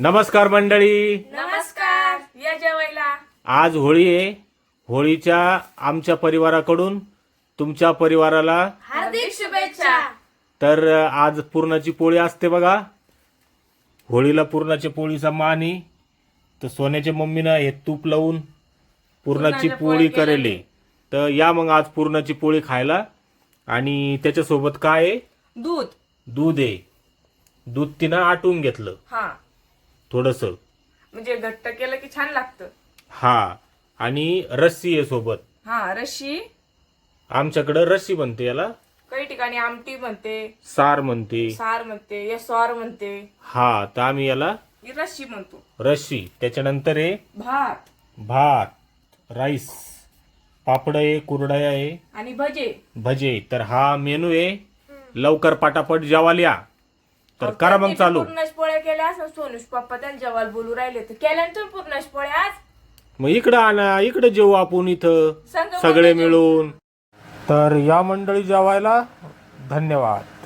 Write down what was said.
नमस्कार मंडळी. नमस्कार. या जेवायला. आज होळी आहे. होळीच्या आमच्या परिवाराकडून तुमच्या परिवाराला हार्दिक शुभेच्छा. तर आज पुरणाची पोळी असते बघा. होळीला पुरणाच्या पोळीचा मान तर सोन्याच्या मम्मीनं हे तूप लावून पुरणाची पोळी करेली. तर या मग आज पुरणाची पोळी खायला. आणि त्याच्यासोबत काय आहे? दूध. दूध आहे. दूध तिनं आटून घेतलं. हा. थोडस. म्हणजे घट्ट केलं की छान लागतं. हा आणि रस्सी आहे सोबत. हा रशी आमच्याकडं रस्सी म्हणते याला. काही ठिकाणी आमटी म्हणते सार म्हणते. सार म्हणते या सॉर म्हणते. हा तर आम्ही याला ही रशी म्हणतो. रस्सी. त्याच्यानंतर आहे भात. भात राईस पापड आहे कुरडया आहे. आणि भजे. भजे. तर हा मेनू आहे. लवकर पटापट जेवायला या. तर करा मग चालू. पूर्णच पोळ्या केल्या असं सोनुष पप्पा त्यांच्या जेवायला बोलू राहिले तर. केल्या ना तुम्ही पोळ्या आज? मग इकडं आणा इकडे जेवू आपण इथं संग सगळे. मिळून. तर या मंडळी जेवायला धन्यवाद.